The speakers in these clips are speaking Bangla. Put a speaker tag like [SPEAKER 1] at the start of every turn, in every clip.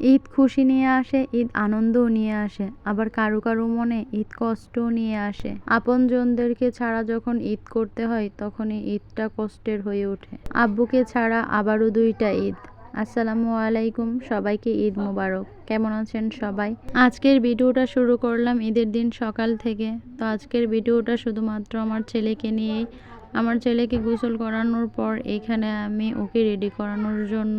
[SPEAKER 1] ঈদ খুশি নিয়ে আসে, ঈদ আনন্দও নিয়ে আসে। আবার কারও কারও মনে ঈদ কষ্টও নিয়ে আসে। আপনজনদেরকে ছাড়া যখন ঈদ করতে হয়, তখনই ঈদটা কষ্টের হয়ে ওঠে। আব্বুকে ছাড়া আবারও দুইটা ঈদ। আসসালামু আলাইকুম, সবাইকে ঈদ মোবারক। কেমন আছেন সবাই? আজকের ভিডিওটা শুরু করলাম ঈদের দিন সকাল থেকে। তো আজকের ভিডিওটা শুধুমাত্র আমার ছেলেকে নিয়েই। আমার ছেলেকে গোসল করানোর পর এখানে আমি ওকে রেডি করানোর জন্য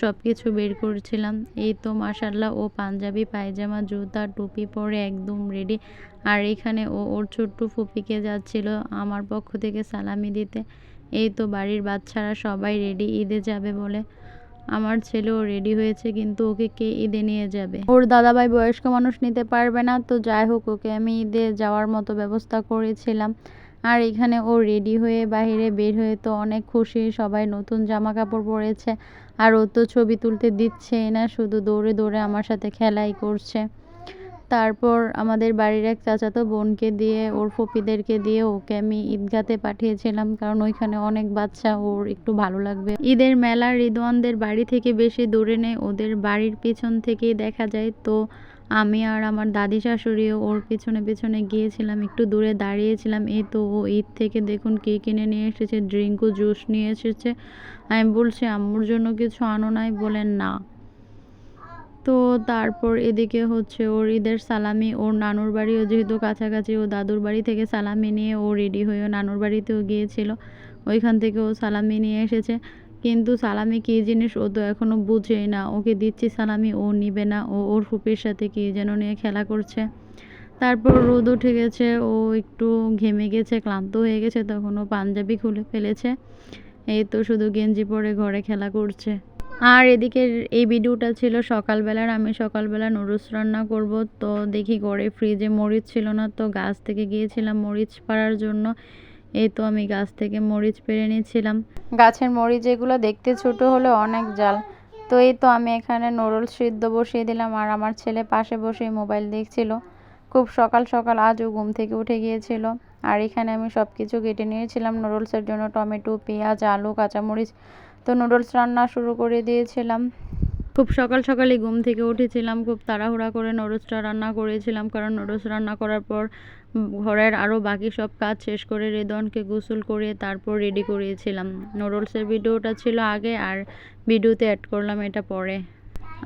[SPEAKER 1] সব কিছু বের করছিলাম। এই তো মাসাল্লাহ ও পাঞ্জাবি, পায়জামা, জুতা, টুপি পরে একদম রেডি আর এখানে ও ওর ছোট্ট ফুপিকে যাচ্ছিল আমার পক্ষ থেকে সালামি দিতে। এই তো বাড়ির বাচ্চারা সবাই রেডি ঈদে যাবে বলে। আমার ছেলেও রেডি হয়েছে, কিন্তু ওকে কে ঈদে নিয়ে যাবে? ওর দাদাভাই বয়স্ক মানুষ নিতে পারবে না, তো যাই হোক, ওকে আমি ঈদে যাওয়ার মতো ব্যবস্থা করেছিলাম। আর এখানে ও রেডি হয়ে বাইরে বের হয়ে তো অনেক খুশি, সবাই নতুন জামা কাপড় পরেছে। আর ও তো ছবি তুলতে দিচ্ছেই না, শুধু দৌড়ে দৌড়ে আমার সাথে খেলাই করছে। তারপর আমাদের বাড়ির এক চাচাতো বোনকে দিয়ে, ওর ফপিদেরকে দিয়ে ওকে আমি ঈদগাতে পাঠিয়েছিলাম, কারণ ওইখানে অনেক বাচ্চা, ওর একটু ভালো লাগবে। ঈদের মেলা রিদওয়ানদের বাড়ি থেকে বেশি দূরে নেই, ওদের বাড়ির পিছন থেকেই দেখা যায়। তো আমি আর আমার দাদি শাশুড়িও ওর পিছনে পিছনে গিয়েছিলাম, একটু দূরে দাঁড়িয়েছিলাম। এই তো ও ঈদ থেকে দেখুন কে কিনে নিয়ে এসেছে ড্রিঙ্কও জুস নিয়ে এসেছে। আমি বলছি, আম্মুর জন্য কিছু আনো নাই? বলেন, না। তো তারপর এদিকে হচ্ছে ওর ঈদের সালামি, ওর নানুর বাড়িও যেহেতু কাছাকাছি, ও দাদুর বাড়ি থেকে সালামি নিয়ে ও রেডি হয়ে নানুর বাড়িতেও গিয়েছিল। ওইখান থেকে ও সালামি নিয়ে এসেছে। কিন্তু সালামি কী জিনিস ও তো এখনও বুঝেই না। ওকে দিচ্ছি সালামি, ও নিবে না। ও ওর ফুপির সাথে কী যেন নিয়ে খেলা করছে। তারপর রোদ উঠে গেছে, ও একটু ঘেমে গেছে, ক্লান্ত হয়ে গেছে, তখন ও পাঞ্জাবি খুলে ফেলেছে। এই তো শুধু গেঞ্জি পরে ঘরে খেলা করছে। আর এদিকে এই ভিডিওটা ছিল সকালবেলার। আমি সকালবেলা নুডলস রান্না করব। তো দেখি ঘরে ফ্রিজে মরিচ ছিল না, তো গাছ থেকে গিয়েছিলাম মরিচ পাড়ার জন্য। এই তো আমি গাছ থেকে মরিচ পেরে নিয়েছিলাম। গাছের মরিচ এগুলো দেখতে ছোট হলে অনেক জাল। তো এই তো আমি এখানে নুডলস সিদ্ধ বসিয়ে দিলাম আর আমার ছেলে পাশে বসে মোবাইল দেখছিল। খুব সকাল সকাল আজও ঘুম থেকে উঠে গিয়েছিল। আর এখানে আমি সব কিছু কেটে নিয়েছিলাম নুডলসের জন্য টমেটো, পেঁয়াজ, আলু, কাঁচামরিচ। তো নুডলস রান্না শুরু করে দিয়েছিলাম। খুব সকাল সকালই ঘুম থেকে উঠেছিলাম, খুব তাড়াহুড়া করে নুডলসটা রান্না করেছিলাম, কারণ নুডলস রান্না করার পর ঘরের আরও বাকি সব কাজ শেষ করে রেদনকে গোসল করে তারপর রেডি করিয়েছিলাম। নুডলসের ভিডিওটা ছিল আগে আর ভিডিওতে অ্যাড করলাম এটা পরে।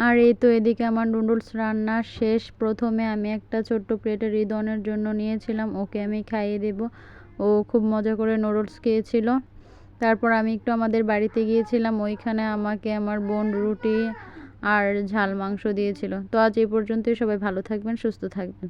[SPEAKER 1] আর এই তো এদিকে আমার নুডলস রান্না শেষ। প্রথমে আমি একটা ছোট্ট প্লেটে রিদনের জন্য নিয়েছিলাম, ওকে আমি খাইয়ে দেব। ও খুব মজা করে নুডলস খেয়েছিল। তারপর আমি একটু আমাদের বাড়িতে গিয়েছিলাম, ওইখানে আমাকে আমার বোন রুটি আর ঝাল মাংস দিয়েছিল। তো আজ এই পর্যন্তই সবাই ভালো থাকবেন সুস্থ থাকবেন।